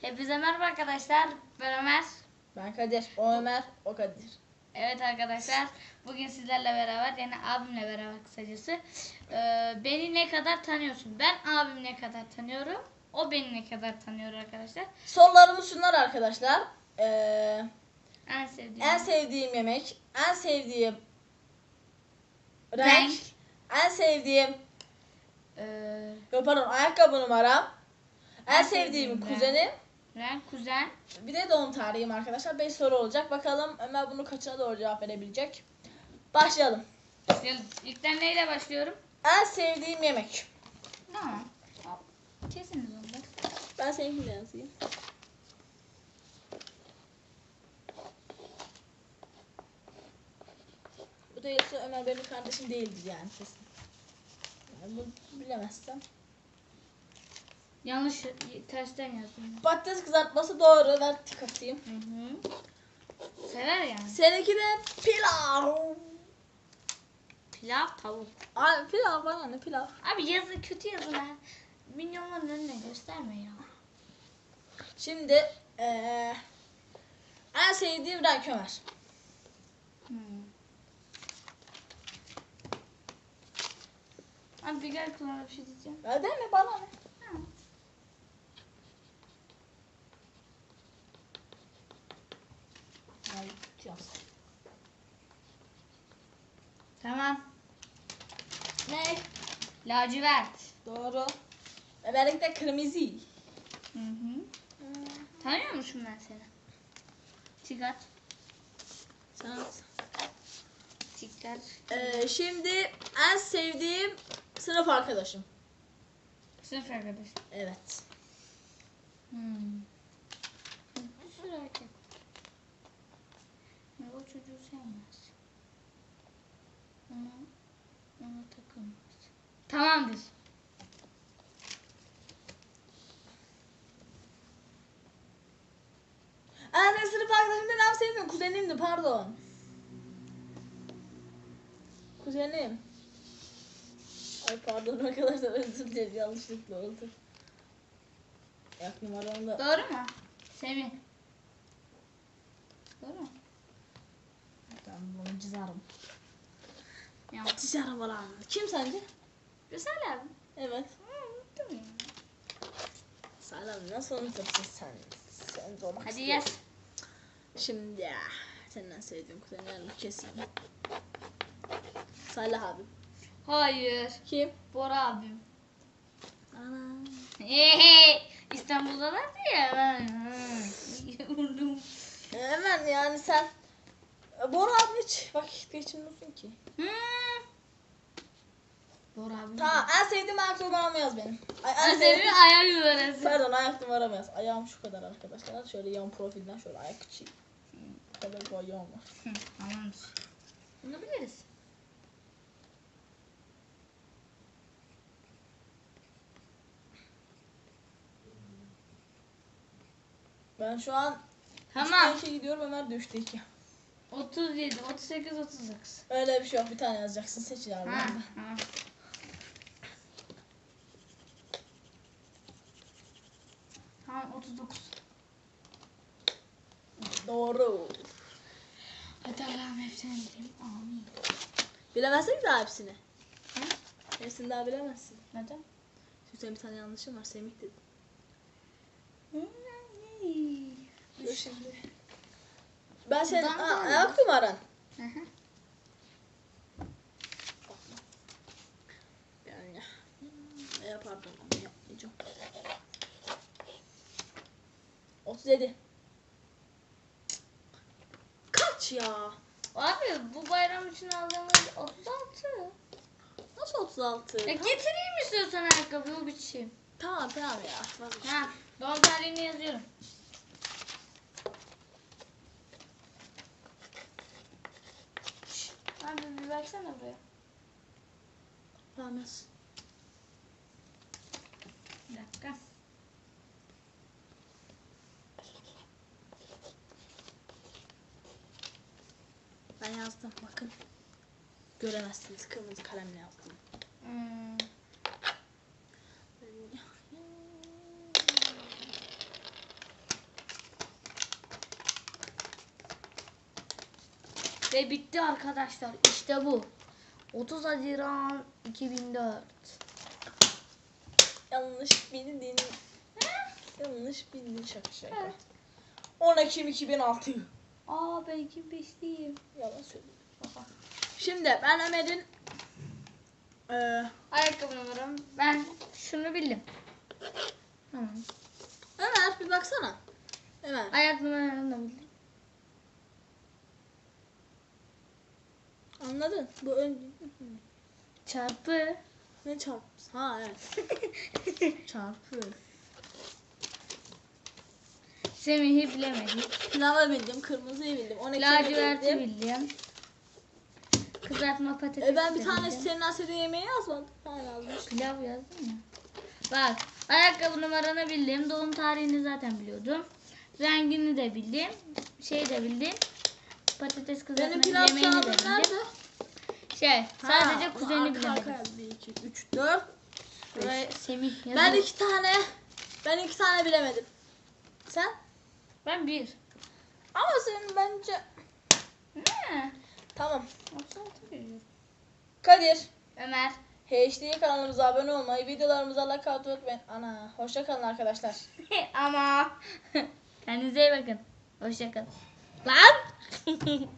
Hepinize merhaba arkadaşlar. Ben Ömer. Ben Kadir. O Ömer, o Kadir. Evet arkadaşlar. Bugün sizlerle beraber yani abimle beraber kısacası. Ee, beni ne kadar tanıyorsun? Ben abim ne kadar tanıyorum. O beni ne kadar tanıyor arkadaşlar. Sorularımız şunlar arkadaşlar. Ee, En sevdiğim. en sevdiğim yemek, en sevdiğim renk, Renk. en sevdiğim Ee, yok pardon ayakkabı numaram, en, En sevdiğim sevdiğim kuzenim, renk, kuzen. bir de doğum tarihim arkadaşlar. 5 soru olacak. Bakalım Ömer bunu kaçına doğru cevap verebilecek. Başlayalım. Başlayalım. İlkten neyle başlıyorum? En sevdiğim yemek. Tamam. Kesiniz onu da. Ben seninkini de yazayım. Bu da yoksa Ömer benim kardeşim değildir yani kesin. Yani bu bilemezsem. Yanlış tersten yazdım. Patates kızartması doğru. Ben tik atayım. Hı hı. Sever yani. Seninki de pilav. Pilav, tavuk. Abi pilav bana ne pilav. Abi yazı kötü yazın ha. Minyonların önüne gösterme ya. Şimdi eee en sevdiğim renk Ömer. Hmm. Abi bir gel kulağına bir şey diyeceğim. Ya deme bana ne. Yaz. Tamam. Ne? Lacivert. Doğru. E, benimki de kırmızı. Hı hı. Tanıyor musun ben seni? Tigat. Sen Tikler. Ee, şimdi en sevdiğim sınıf arkadaşım. Sınıf arkadaş. Evet. Hmm. En sınıf arkadaşım en sevdiğim kuzenimdi pardon. Kuzenim. Ay pardon arkadaşlar özür dilerim yanlışlıkla oldu. Yak numaramı da. Doğru mu? Semih. Doğru mu? Ben bunu çizerim. Ya. Çizerim lan. Kim sence? Güzel abi. Evet. Hı. Salam nasıl unutursun sen? Sen olmak Hadi istiyorum. yaz. Şimdi ya. Senden sevdiğim kuzenlerle kesin. Salih abi. Hayır. Kim? Bora abim. Ana. Hey, İstanbul'dalardı ya. Ben, vurdum. Hemen yani sen Bora abi hiç vakit geçirmiyorsun ki. Hı. Bora abim. Tamam en sevdiğim ayak numaramı yaz benim. Ay, en Ben sevdiğim... ayak numarası. Pardon ayak numaramı yaz. Ayağım şu kadar arkadaşlar. Şöyle yan profilden şöyle ayak içi. Bu kadar ayağım var. Hı, Tamamdır. Bunu biliriz. Ben şu an Tamam. 2 gidiyorum Ömer düştü 2. 37, 38, 39. Öyle bir şey yok bir tane yazacaksın seç yani. Ha, ha. Tamam 39. Doğru. Hadi Allah'ım hepsini bileyim. Amin. Bilemezsin ki daha hepsini. Hı? Hepsini daha bilemezsin. Neden? Çünkü senin bir tane yanlışın var Semih dedi. Dur şimdi. Ben senin böyle. ayak numaran. Hı hı. Yani. E, pardon yapmayacağım. 37. Ya? Abi bu bayram için aldığımız 36. Nasıl 36? Ya getireyim istiyorsan ayakkabıyı o biçim. Tamam tamam ya. Ha, doğum tarihini yazıyorum. Şşş, Abi bir versene buraya. Tamam. Bir dakika. yazdım. Bakın. Göremezsiniz. Kırmızı kalemle yazdım. Hmm. Ve bitti arkadaşlar. İşte bu. 30 Haziran 2004. Yanlış bildin. Yanlış bildin şaka şaka. 10 Ekim 2006. Aa ben 2005'liyim. Yalan söylüyorum. Şimdi ben Ömer'in eee Ayakkabı numaram. Ben şunu bildim. Tamam. Ömer bir baksana. Ömer. Ayak numaramı da bildim. Anladın? Bu ön... Çarpı. Ne çarpı? Ha evet. çarpı. Semih'i bilemedik. Pilava bildim, kırmızıyı bildim. 12'yi Laciverti bildim. bildim. Kızartma patates E ben bir tane bildim. senin istediğin yemeği yazmadım. Ha yazmış. Pilav yazdım ya. Bak ayakkabı numaranı bildim. Doğum tarihini zaten biliyordum. Rengini de bildim. Şey de bildim. Patates kızartma Benim pilav yemeğini de bildim. nerede? Şey sadece Ha, kuzeni arka bilemedim. arkaya 1, 2, 3, 4. Buraya Semih yazıyor. Ben iki tane, ben iki tane bilemedim. Sen? Ben bir. Ama senin bence... Ne? Tamam. Altı altı veriyorum. Kadir. Ömer. HD kanalımıza abone olmayı, videolarımıza like atmayı unutmayın. Ana, hoşça kalın arkadaşlar. Ama kendinize iyi bakın. Hoşçakalın. Lan!